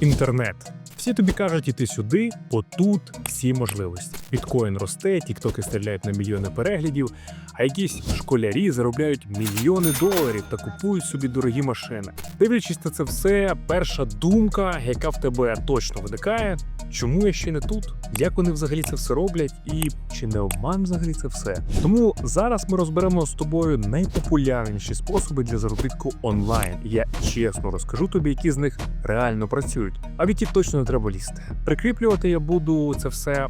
Інтернет. Всі тобі кажуть іти сюди, отут всі можливості. Біткоін росте, тіктоки стріляють на мільйони переглядів, а якісь школярі заробляють мільйони доларів та купують собі дорогі машини. Дивлячись на це все, перша думка, яка в тебе точно виникає, чому я ще не тут? Як вони взагалі це все роблять, і чи не обман взагалі це все? Тому зараз ми розберемо з тобою найпопулярніші способи для заробітку онлайн. Я чесно розкажу тобі, які з них реально працюють, а в які точно не треба лізти. Прикріплювати я буду це все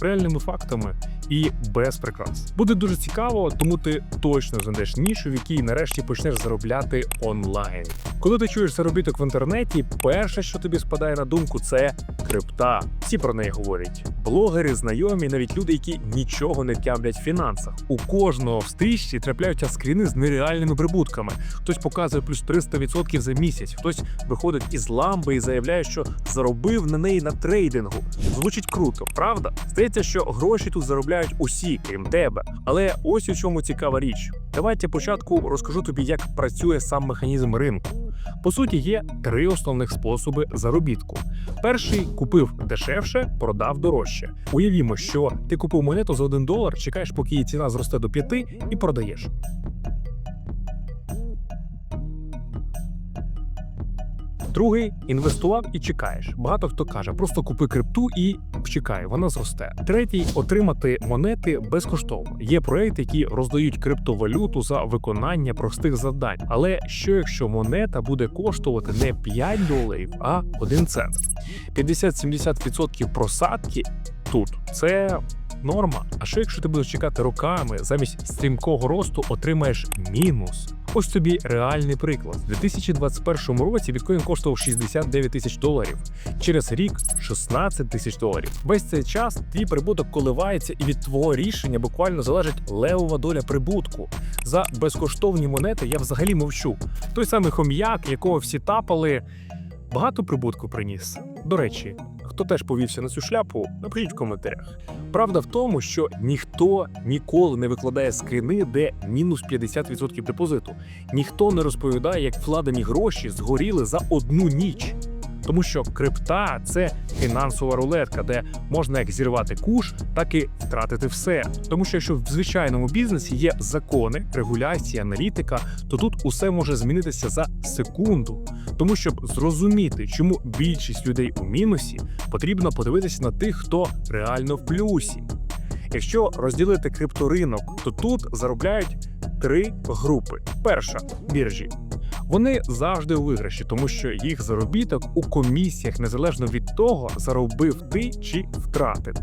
реальними фактами і без прикрас. Буде дуже цікаво, тому ти точно знайдеш нішу, в якій нарешті почнеш заробляти онлайн. Коли ти чуєш заробіток в інтернеті, перше, що тобі спадає на думку, це крипта. Всі про неї говорять. Блогери, знайомі, навіть люди, які нічого не тямлять в фінансах. У кожного в стрічці трапляються скріни з нереальними прибутками. Хтось показує плюс 300% за місяць, хтось виходить із ламби і заявляє, що заробив на неї на трейдингу. Звучить круто, правда? Здається, що гроші тут заробляють усі, крім тебе. Але ось у чому цікава річ. Давайте спочатку розкажу тобі, як працює сам механізм ринку. По суті, є три основних способи заробітку. Перший купив дешевше, продав дорожче. Уявімо, що ти купив монету за 1 долар, чекаєш, поки її ціна зросте до 5 і продаєш. Другий інвестував і чекаєш. Багато хто каже, просто купи крипту і чекай, вона зросте. Третій отримати монети безкоштовно. Є проекти, які роздають криптовалюту за виконання простих завдань. Але що якщо монета буде коштувати не 5 доларів, а 1 цент? 50-70% просадки тут це норма. А що якщо ти будеш чекати роками, замість стрімкого росту отримаєш мінус? Ось тобі реальний приклад. У 2021 році біткоін коштував 69 тисяч доларів. Через рік 16 тисяч доларів. Весь цей час твій прибуток коливається, і від твого рішення буквально залежить левова доля прибутку. За безкоштовні монети я взагалі мовчу. Той самий хом'як, якого всі тапали, багато прибутку приніс. До речі, хто теж повівся на цю шляпу, напишіть в коментарях. Правда в тому, що ніхто ніколи не викладає скрини, де мінус 50% депозиту. Ніхто не розповідає, як вкладені гроші згоріли за одну ніч. Тому що крипта це фінансова рулетка, де можна як зірвати куш, так і втратити все. Тому що якщо в звичайному бізнесі є закони, регуляція, аналітика, то тут усе може змінитися за секунду. Тому щоб зрозуміти, чому більшість людей у мінусі, потрібно подивитися на тих, хто реально в плюсі. Якщо розділити крипторинок, то тут заробляють три групи: перша біржі. Вони завжди у виграші, тому що їх заробіток у комісіях незалежно від того, заробив ти чи втратив.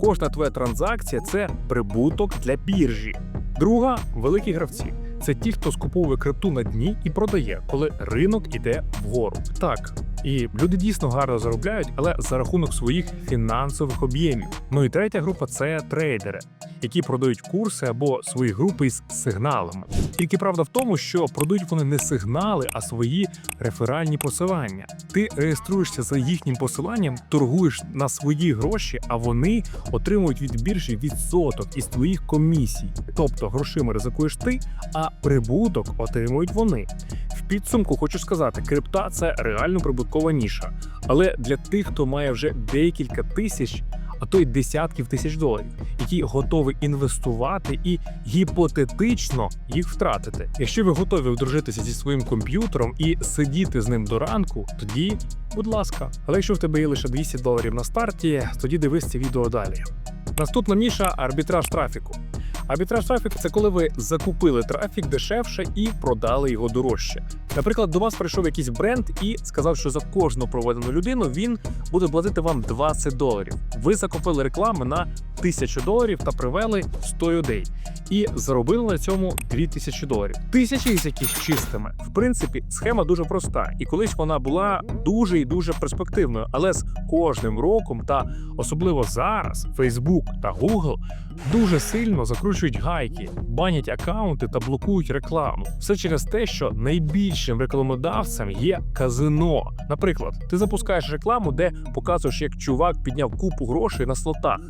Кожна твоя транзакція це прибуток для біржі. Друга великі гравці. Це ті, хто скуповує крипту на дні і продає, коли ринок іде вгору. Так, і люди дійсно гарно заробляють, але за рахунок своїх фінансових об'ємів. Ну і третя група це трейдери, які продають курси або свої групи із сигналами. Тільки правда в тому, що продають вони не сигнали, а свої реферальні посилання. Ти реєструєшся за їхнім посиланням, торгуєш на свої гроші, а вони отримують від біржі відсоток із твоїх комісій. Тобто грошима ризикуєш ти, а прибуток отримують вони. В підсумку хочу сказати, крипта це реально прибуткова ніша. Але для тих, хто має вже декілька тисяч, а то й десятків тисяч доларів, які готові інвестувати і гіпотетично їх втратити. Якщо ви готові одружитися зі своїм комп'ютером і сидіти з ним до ранку, тоді, будь ласка. Але якщо в тебе є лише 200 доларів на старті, тоді дивись це відео далі. Наступна ніша арбітраж трафіку. Арбітраж трафіку це коли ви закупили трафік дешевше і продали його дорожче. Наприклад, до вас прийшов якийсь бренд і сказав, що за кожну проведену людину він буде платити вам 20 доларів. Ви закупили реклами на 1000 доларів та привели 100 людей. І заробили на цьому 2000 доларів. Тисячі із якісь чистими. В принципі, схема дуже проста, і колись вона була дуже і дуже перспективною. Але з кожним роком, та особливо зараз, Facebook та Google дуже сильно закручують гайки, банять акаунти та блокують рекламу. Все через те, що найбільшим рекламодавцем є казино. Наприклад, ти запускаєш рекламу, де показуєш, як чувак підняв купу грошей на слотах.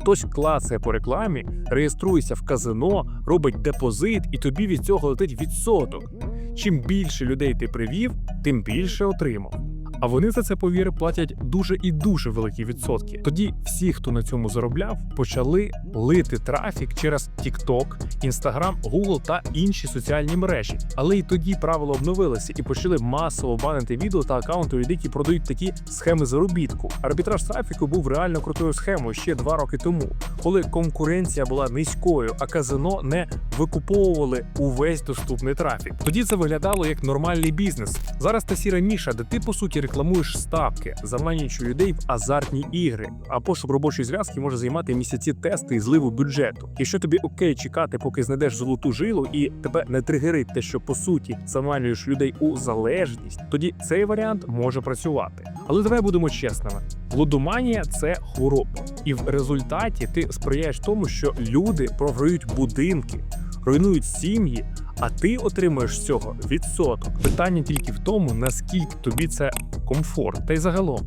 Хтось клацає по рекламі, реєструється в казино, робить депозит, і тобі від цього летить відсоток. Чим більше людей ти привів, тим більше отримав. А вони за це повіри платять дуже і дуже великі відсотки. Тоді всі, хто на цьому заробляв, почали лити трафік через TikTok, Instagram, Google та інші соціальні мережі. Але і тоді правила обновилися і почали масово банити відео та акаунти, людей, які продають такі схеми заробітку. Арбітраж трафіку був реально крутою схемою ще два роки тому, коли конкуренція була низькою, а казино не викуповували увесь доступний трафік. Тоді це виглядало як нормальний бізнес. Зараз та сіра ніша, де ти по суті рекламуєш ставки, заманюючи людей в азартні ігри. А пошук робочої зв'язки може займати місяці тести і зливу бюджету. Якщо тобі окей чекати, поки знайдеш золоту жилу, і тебе не тригерить те, що по суті заманюєш людей у залежність, тоді цей варіант може працювати. Але давай будемо чесними: лудоманія це хвороба, і в результаті ти сприяєш тому, що люди програють будинки, руйнують сім'ї. А ти отримуєш з цього відсоток. Питання тільки в тому, наскільки тобі це комфорт. Та й загалом.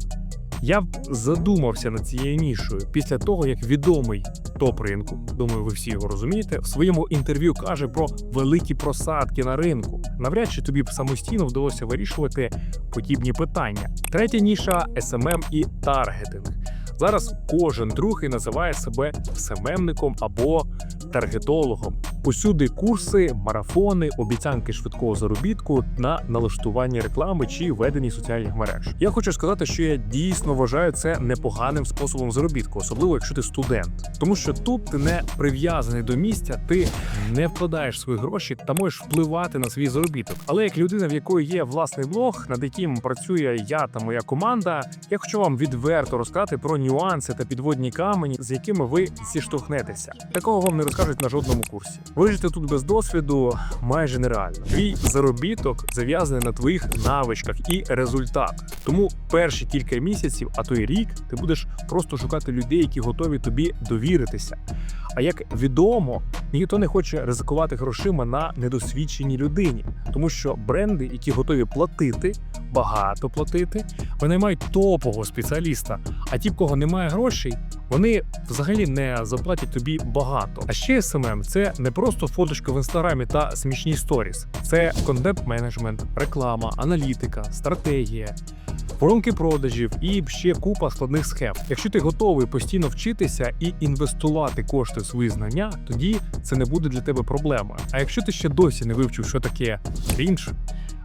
Я б задумався над цією нішою після того, як відомий топ ринку, думаю, ви всі його розумієте, в своєму інтерв'ю каже про великі просадки на ринку. Навряд чи тобі б самостійно вдалося вирішувати подібні питання. Третя ніша SMM і таргетинг. Зараз кожен другий називає себе СММником або таргетологом. Усюди курси, марафони, обіцянки швидкого заробітку на налаштуванні реклами чи веденні соціальних мереж. Я хочу сказати, що я дійсно вважаю це непоганим способом заробітку, особливо якщо ти студент, тому що тут ти не прив'язаний до місця, ти не вкладаєш свої гроші та можеш впливати на свій заробіток. Але як людина, в якої є власний блог, над яким працює я та моя команда, я хочу вам відверто розказати про нюанси та підводні камені, з якими ви зіштовхнетеся. Такого вам не розкажуть на жодному курсі. Вижити тут без досвіду майже нереально. Твій заробіток зав'язаний на твоїх навичках і результатах. Тому перші кілька місяців, а то й рік, ти будеш просто шукати людей, які готові тобі довіритися. А як відомо, ніхто не хоче ризикувати грошима на недосвідченій людині, тому що бренди, які готові платити, багато платити, вони мають топового спеціаліста. А ті, в кого немає грошей, вони взагалі не заплатять тобі багато. А ще SMM – це не просто фоточка в інстаграмі та смішні сторіс, це контент-менеджмент, реклама, аналітика, стратегія. Воронки продажів і ще купа складних схем. Якщо ти готовий постійно вчитися і інвестувати кошти в свої знання, тоді це не буде для тебе проблемою. А якщо ти ще досі не вивчив, що таке крінж,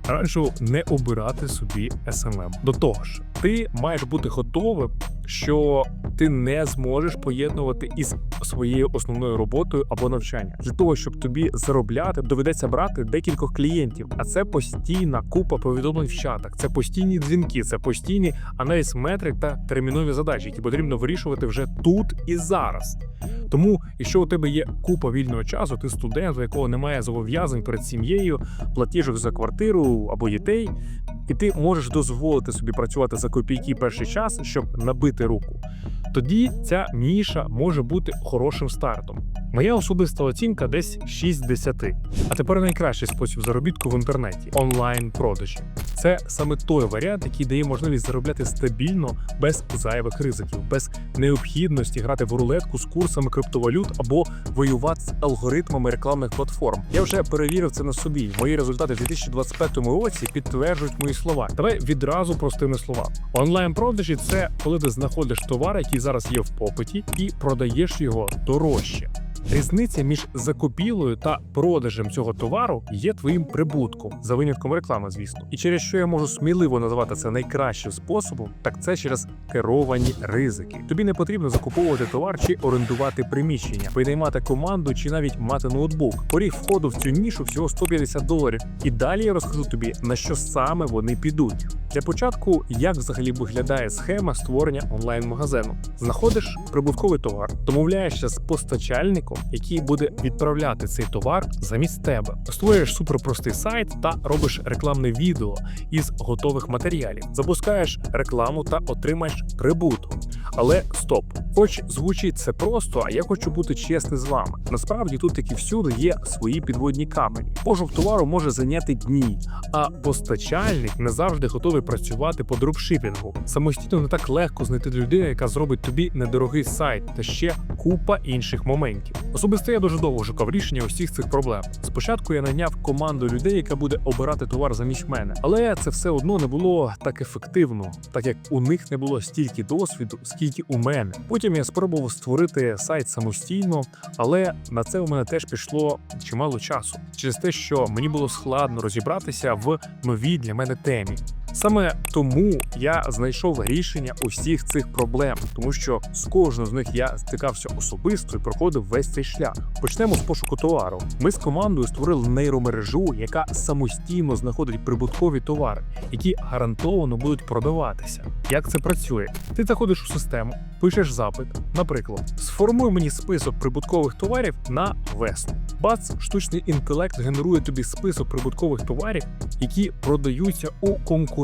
раджу не обирати собі SMM. До того ж, ти маєш бути готовим, що ти не зможеш поєднувати із своєю основною роботою або навчанням. Для того, щоб тобі заробляти, доведеться брати декількох клієнтів. А це постійна купа повідомлень в чатах, це постійні дзвінки, це постійні аналіз метрик та термінові задачі, які потрібно вирішувати вже тут і зараз. Тому, якщо у тебе є купа вільного часу, ти студент, у якого немає зобов'язань перед сім'єю, платіжок за квартиру або дітей, і ти можеш дозволити собі працювати за копійки перший час, щоб набити руку. Тоді ця ніша може бути хорошим стартом. Моя особиста оцінка десь 6 з 10. А тепер найкращий спосіб заробітку в інтернеті онлайн продажі. Це саме той варіант, який дає можливість заробляти стабільно без зайвих ризиків, без необхідності грати в рулетку з курсами криптовалют або воювати з алгоритмами рекламних платформ. Я вже перевірив це на собі. Мої результати в 2025 році підтверджують мої слова. Давай відразу простими словами. Онлайн продажі це коли ти знаходиш товар, який зараз є в попиті, і продаєш його дорожче. Різниця між закупілою та продажем цього товару є твоїм прибутком за винятком реклами, звісно. І через що я можу сміливо називати це найкращим способом, так це через керовані ризики. Тобі не потрібно закуповувати товар чи орендувати приміщення, винаймати команду чи навіть мати ноутбук. Поріг входу в цю нішу всього 150 доларів. І далі я розкажу тобі на що саме вони підуть. Для початку, як взагалі виглядає схема створення онлайн-магазину. Знаходиш прибутковий товар, домовляєшся з постачальником, який буде відправляти цей товар замість тебе. Створюєш суперпростий сайт та робиш рекламне відео із готових матеріалів. Запускаєш рекламу та отримаєш прибуток. Але стоп, хоч звучить це просто, а я хочу бути чесний з вами. Насправді тут, і всюди, є свої підводні камені. Пошук товару може зайняти дні, а постачальник не завжди готовий працювати по дропшипінгу. Самостійно не так легко знайти людину, яка зробить тобі недорогий сайт та ще купа інших моментів. Особисто я дуже довго шукав рішення усіх цих проблем. Спочатку я найняв команду людей, яка буде обирати товар замість мене, але це все одно не було так ефективно, так як у них не було стільки досвіду, скільки у мене. Потім я спробував створити сайт самостійно, але на це у мене теж пішло чимало часу через те, що мені було складно розібратися в новій для мене темі. Саме тому я знайшов рішення усіх цих проблем, тому що з кожного з них я стикався особисто і проходив весь цей шлях. Почнемо з пошуку товару. Ми з командою створили нейромережу, яка самостійно знаходить прибуткові товари, які гарантовано будуть продаватися. Як це працює? Ти заходиш у систему, пишеш запит, наприклад, сформуй мені список прибуткових товарів на весну. Бац, штучний інтелект генерує тобі список прибуткових товарів, які продаються у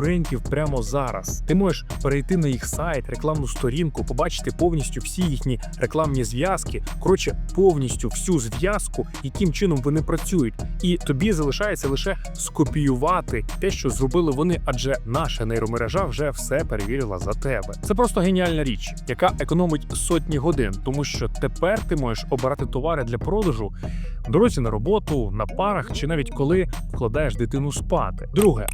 конкурентів прямо зараз. Ти можеш перейти на їх сайт, рекламну сторінку, побачити повністю всі їхні рекламні зв'язки, коротше, повністю всю зв'язку, яким чином вони працюють. І тобі залишається лише скопіювати те, що зробили вони, адже наша нейромережа вже все перевірила за тебе. Це просто геніальна річ, яка економить сотні годин, тому що тепер ти можеш обирати товари для продажу дорозі на роботу, на парах чи навіть коли вкладаєш дитину спати. Друге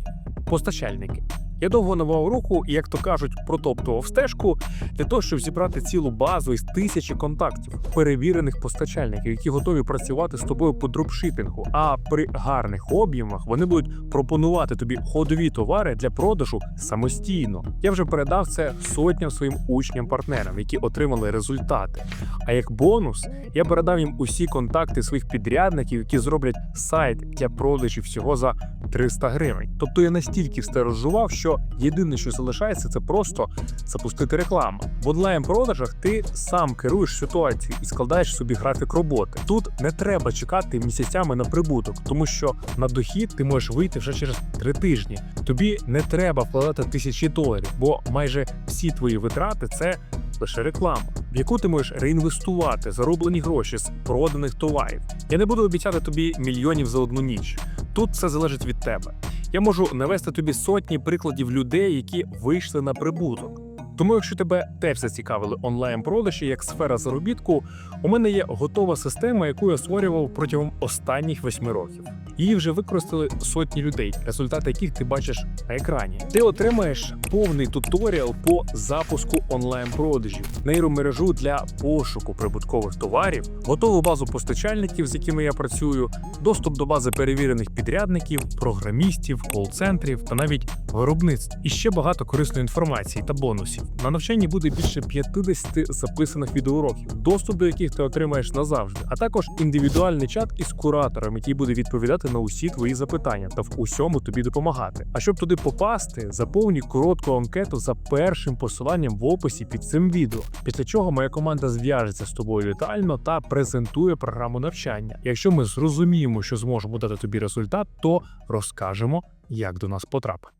постачальники. Я довго навав руку і, як то кажуть, протоптував стежку для того, щоб зібрати цілу базу із тисячі контактів перевірених постачальників, які готові працювати з тобою по дропшипінгу. А при гарних об'ємах вони будуть пропонувати тобі ходові товари для продажу самостійно. Я вже передав це сотням своїм учням-партнерам, які отримали результати. А як бонус, я передав їм усі контакти своїх підрядників, які зроблять сайт для продажів всього за 300 гривень. Тобто я настільки все розжував, що єдине, що залишається, це просто запустити рекламу. В онлайн-продажах ти сам керуєш ситуацією і складаєш собі графік роботи. Тут не треба чекати місяцями на прибуток, тому що на дохід ти можеш вийти вже через три тижні. Тобі не треба вкладати тисячі доларів, бо майже всі твої витрати це. Лише реклама, в яку ти можеш реінвестувати зароблені гроші з проданих товарів. Я не буду обіцяти тобі мільйонів за одну ніч. Тут все залежить від тебе. Я можу навести тобі сотні прикладів людей, які вийшли на прибуток. Тому, якщо тебе теж зацікавили онлайн-продажі як сфера заробітку, у мене є готова система, яку я створював протягом останніх восьми років. Її вже використали сотні людей, результати яких ти бачиш на екрані. Ти отримаєш повний туторіал по запуску онлайн-продажів, нейромережу для пошуку прибуткових товарів, готову базу постачальників, з якими я працюю, доступ до бази перевірених підрядників, програмістів, кол-центрів та навіть виробництв. І ще багато корисної інформації та бонусів. На навчанні буде більше 50 записаних відеоуроків, доступ до яких ти отримаєш назавжди, а також індивідуальний чат із куратором, який буде відповідати на усі твої запитання та в усьому тобі допомагати. А щоб туди попасти, заповні коротку анкету за першим посиланням в описі під цим відео. Після чого моя команда зв'яжеться з тобою детально та презентує програму навчання. Якщо ми зрозуміємо, що зможемо дати тобі результат, то розкажемо, як до нас потрапити.